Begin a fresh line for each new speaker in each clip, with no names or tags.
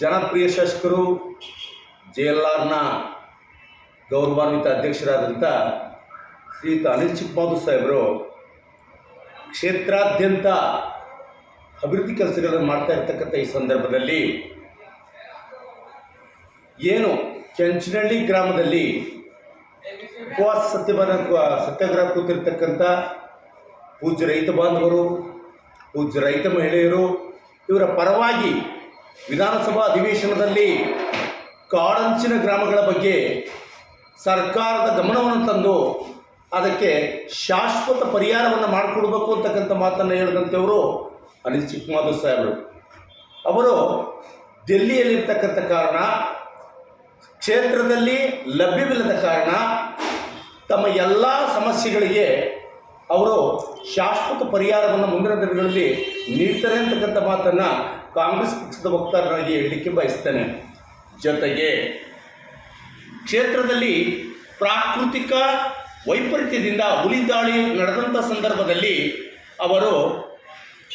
ಜನಪ್ರಿಯ ಶಾಸಕರು J L ಆರ್ನ ಗೌರವಾನ್ವಿತ ಅಧ್ಯಕ್ಷರಾದಂಥ ಶ್ರೀಯುತ ಅನಿಲ್ ಚಿಕ್ಕಮಾದು ಸಾಹೇಬರು ಕ್ಷೇತ್ರಾದ್ಯಂತ ಅಭಿವೃದ್ಧಿ ಕೆಲಸಗಳನ್ನು ಮಾಡ್ತಾ ಇರ್ತಕ್ಕಂಥ ಈ ಸಂದರ್ಭದಲ್ಲಿ ಏನು ಕೆಂಚನಹಳ್ಳಿ ಗ್ರಾಮದಲ್ಲಿ ಉಪವಾಸ ಸತ್ಯಪಾನ ಸತ್ಯಾಗ್ರಹ ಕೂತಿರ್ತಕ್ಕಂಥ ಪೂಜ್ಯ ರೈತ ಬಾಂಧವರು, ಪೂಜ್ಯ ರೈತ ಮಹಿಳೆಯರು ಇವರ ಪರವಾಗಿ ವಿಧಾನಸಭಾ ಅಧಿವೇಶನದಲ್ಲಿ ಕಾಡಂಚಿನ ಗ್ರಾಮಗಳ ಬಗ್ಗೆ ಸರ್ಕಾರದ ಗಮನವನ್ನು ತಂದು ಅದಕ್ಕೆ ಶಾಶ್ವತ ಪರಿಹಾರವನ್ನು ಮಾಡಿಕೊಡ್ಬೇಕು ಅಂತಕ್ಕಂಥ ಮಾತನ್ನು ಹೇಳಿದಂಥವರು ಅನಿಲ್ ಚಿಕ್ಕಮಾಧವ್ ಸಾಹೇಬರು. ಅವರು ಡೆಲ್ಲಿಯಲ್ಲಿರ್ತಕ್ಕಂಥ ಕಾರಣ, ಕ್ಷೇತ್ರದಲ್ಲಿ ಲಭ್ಯವಿಲ್ಲದ ಕಾರಣ ತಮ್ಮ ಎಲ್ಲ ಸಮಸ್ಯೆಗಳಿಗೆ ಅವರು ಶಾಶ್ವತ ಪರಿಹಾರವನ್ನು ಮುಂದಿನ ದಿನಗಳಲ್ಲಿ ನೀಡ್ತಾರೆ ಅಂತಕ್ಕಂಥ ಮಾತನ್ನು ಕಾಂಗ್ರೆಸ್ ಪಕ್ಷದ ವಕ್ತಾರರಾಗಿ ಹೇಳಲಿಕ್ಕೆ ಬಯಸ್ತೇನೆ. ಜೊತೆಗೆ ಕ್ಷೇತ್ರದಲ್ಲಿ ಪ್ರಾಕೃತಿಕ ವೈಪರೀತ್ಯದಿಂದ ಹುಲಿ ದಾಳಿ ನಡೆದಂಥ ಸಂದರ್ಭದಲ್ಲಿ ಅವರು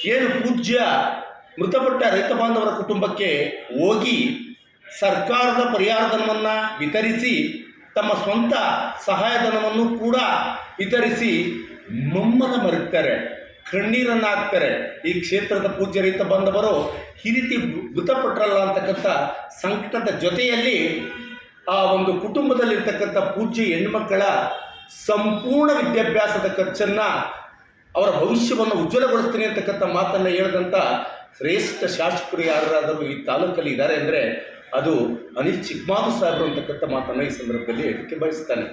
ಏನು ಪೂಜ್ಯ ಮೃತಪಟ್ಟ ರೈತ ಬಾಂಧವರ ಕುಟುಂಬಕ್ಕೆ ಹೋಗಿ ಸರ್ಕಾರದ ಪರಿಹಾರಧನವನ್ನು ವಿತರಿಸಿ ತಮ್ಮ ಸ್ವಂತ ಸಹಾಯಧನವನ್ನು ಕೂಡ ವಿತರಿಸಿ ಮಮ್ಮನ ಮರುತ್ತಾರೆ ಕಣ್ಣೀರನ್ನು ಹಾಕ್ತಾರೆ ಈ ಕ್ಷೇತ್ರದ ಪೂಜ್ಯರಿಂದ ಬಂದವರು, ಈ ರೀತಿ ಮೃತಪಟ್ಟರಲ್ಲ ಅಂತಕ್ಕಂಥ ಸಂಕಟದ ಜೊತೆಯಲ್ಲಿ ಆ ಒಂದು ಕುಟುಂಬದಲ್ಲಿರ್ತಕ್ಕಂಥ ಪೂಜ್ಯ ಹೆಣ್ಮಕ್ಕಳ ಸಂಪೂರ್ಣ ವಿದ್ಯಾಭ್ಯಾಸದ ಖರ್ಚನ್ನು ಅವರ ಭವಿಷ್ಯವನ್ನು ಉಜ್ವಲಗೊಳಿಸ್ತೀನಿ ಅಂತಕ್ಕಂಥ ಮಾತನ್ನು ಹೇಳಿದಂಥ ಶ್ರೇಷ್ಠ ಶಾಸಕರು ಯಾರಾದರೂ ಈ ತಾಲೂಕಲ್ಲಿ ಇದ್ದಾರೆ ಅಂದರೆ ಅದು ಅನಿಲ್ ಚಿಕ್ಕಮಾದು ಸಾಹೇಬರು ಅಂತಕ್ಕಂಥ ಮಾತನ್ನು ಈ ಸಂದರ್ಭದಲ್ಲಿ ಹೇಳಲಿಕ್ಕೆ ಬಯಸ್ತಾನೆ.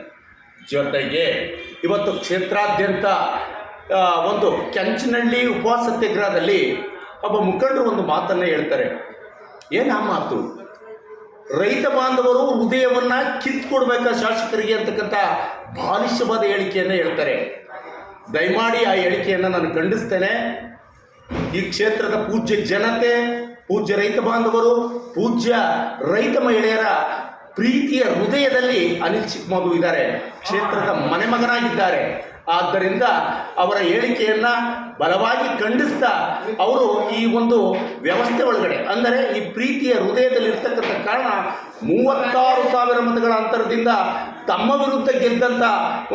ಜೊತೆಗೆ ಇವತ್ತು ಕ್ಷೇತ್ರಾದ್ಯಂತ ಒಂದು ಕೆಂಚನಹಳ್ಳಿ ಉಪವಾಸ ಸತ್ಯಾಗ್ರಹದಲ್ಲಿ ಒಬ್ಬ ಮುಖಂಡರು ಒಂದು ಮಾತನ್ನು ಹೇಳ್ತಾರೆ. ಏನು ಆ ಮಾತು? ರೈತ ಬಾಂಧವರು ಹೃದಯವನ್ನ ಕಿತ್ಕೊಡ್ಬೇಕ ಶಾಸಕರಿಗೆ ಅಂತಕ್ಕಂಥ ಬಾಲಿಷ್ಯವಾದ ಹೇಳಿಕೆಯನ್ನು ಹೇಳ್ತಾರೆ. ದಯಮಾಡಿ ಆ ಹೇಳಿಕೆಯನ್ನು ನಾನು ಖಂಡಿಸ್ತೇನೆ. ಈ ಕ್ಷೇತ್ರದ ಪೂಜ್ಯ ಜನತೆ, ಪೂಜ್ಯ ರೈತ ಬಾಂಧವರು, ಪೂಜ್ಯ ರೈತ ಮಹಿಳೆಯರ ಪ್ರೀತಿಯ ಹೃದಯದಲ್ಲಿ ಅನಿಲ್ ಚಿಕ್ಕಮಗು ಇದ್ದಾರೆ. ಕ್ಷೇತ್ರದ ಮನೆಮಗನಾಗಿದ್ದಾರೆ. ಆದ್ದರಿಂದ ಅವರ ಹೇಳಿಕೆಯನ್ನು ಬಲವಾಗಿ ಖಂಡಿಸ್ತಾ ಅವರು ಈ ಒಂದು ವ್ಯವಸ್ಥೆ ಒಳಗಡೆ, ಅಂದರೆ ಈ ಪ್ರೀತಿಯ ಹೃದಯದಲ್ಲಿ ಇರ್ತಕ್ಕಂಥ ಕಾರಣ ಮೂವತ್ತಾರು ಸಾವಿರ ಮತಗಳ ಅಂತರದಿಂದ ತಮ್ಮ ವಿರುದ್ಧ ಗೆದ್ದಂಥ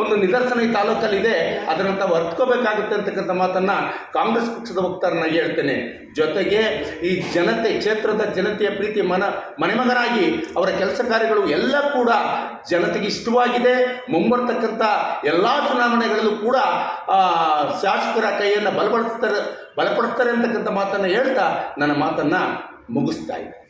ಒಂದು ನಿದರ್ಶನ ಈ ತಾಲೂಕಲ್ಲಿದೆ ಅದನ್ನು ತಾವು ಅರ್ಥಕೋಬೇಕಾಗುತ್ತೆ ಅಂತಕ್ಕಂಥ ಮಾತನ್ನು ಕಾಂಗ್ರೆಸ್ ಪಕ್ಷದ ವಕ್ತಾರನ ಹೇಳ್ತೇನೆ. ಜೊತೆಗೆ ಈ ಜನತೆ, ಕ್ಷೇತ್ರದ ಜನತೆಯ ಪ್ರೀತಿ ಮನ ಮನೆಮಗನಾಗಿ ಅವರ ಕೆಲಸ ಕಾರ್ಯಗಳು ಎಲ್ಲ ಕೂಡ ಜನತೆಗೆ ಇಷ್ಟವಾಗಿದೆ. ಮುಂಬರ್ತಕ್ಕಂಥ ಎಲ್ಲ ಚುನಾವಣೆಗಳಲ್ಲೂ ಕೂಡ ಶಾಸಕರ ಕೈಯನ್ನು ಬಲಪಡಿಸ್ತಾರೆ ಬಲಪಡಿಸ್ತಾರೆ ಅಂತಕ್ಕಂಥ ಮಾತನ್ನು ಹೇಳ್ತಾ ನನ್ನ ಮಾತನ್ನು ಮುಗಿಸ್ತಾ ಇದ್ದೆ